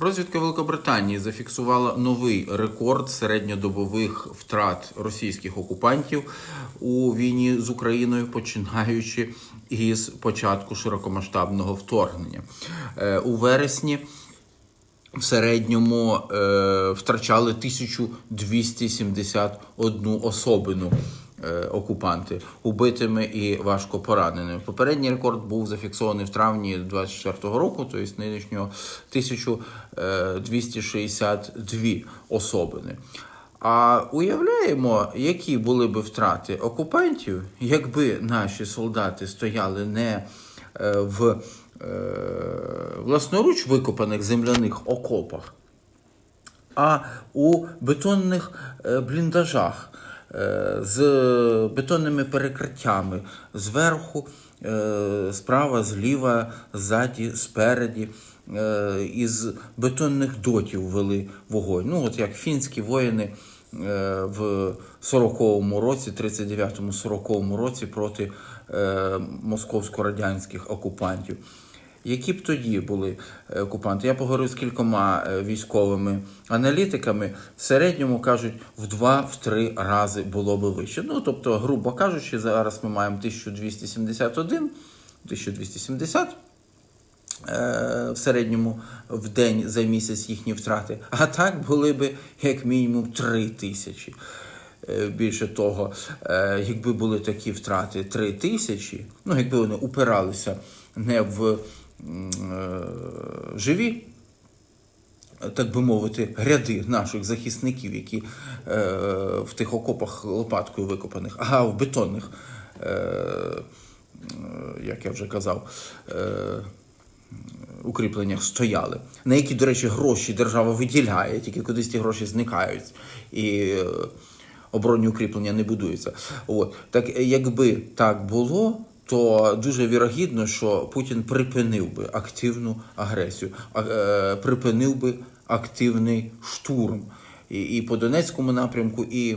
Розвідка Великобританії зафіксувала новий рекорд середньодобових втрат російських окупантів у війні з Україною, починаючи із початку широкомасштабного вторгнення Е, у вересні. В середньому е, втрачали 1271 особину окупанти убитими і важко пораненими. Попередній рекорд був зафіксований в травні 24-го року, тобто нинішнього 1262 особини. А уявляємо, які були би втрати окупантів, якби наші солдати стояли не е, в е, власноруч викопаних земляних окопах, а у бетонних е, бліндажах е, з бетонними перекриттями зверху, е, справа, зліва, ззаді, спереді. е, Із бетонних дотів вели вогонь. Ну, от як фінські воїни е, в 40-му році, 39-му 40-му році проти е, московсько-радянських окупантів. Які б тоді були е, окупанти? Я поговорив з кількома е, військовими аналітиками. В середньому кажуть, в два-три рази було би вище. Ну тобто, грубо кажучи, зараз ми маємо 1271, 1270 е, в середньому в день за місяць їхні втрати. А так були би як мінімум 3 тисячі. Більше того, якби були такі втрати 3 тисячі, ну якби вони упиралися не в живі, так би мовити, ряди наших захисників, які е, в тих окопах лопаткою викопаних, а в бетонних, е, е, як я вже казав, е, укріпленнях стояли, на які, до речі, гроші держава виділяє, тільки кудись ті гроші зникають. І е, оборонні укріплення не будуються. От. Так е, якби так було, то дуже вірогідно, що Путін припинив би активну агресію, е, припинив би активний штурм. І, і по Донецькому напрямку, і е,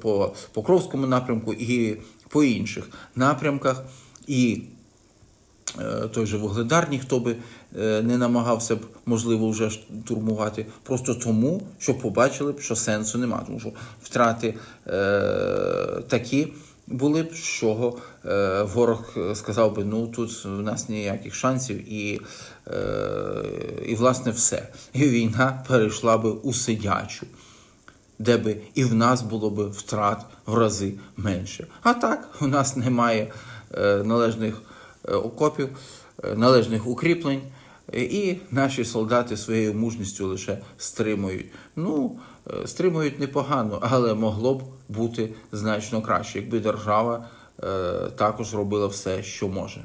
по Покровському напрямку, і по інших напрямках. І е, той же Вугледар ніхто би не намагався б, можливо, вже штурмувати. Просто тому, що побачили б, що сенсу немає. Тому що втрати е, такі були б, чого е, ворог сказав би, ну тут в нас ніяких шансів, і, е, і власне все. І війна перейшла би у сидячу де би і в нас було би втрат в рази менше. А так, у нас немає е, належних е, окопів, е, належних укріплень, е, і наші солдати своєю мужністю лише стримують. Ну, е, стримують непогано, але могло б бути значно краще, якби держава е, також робила все, що може.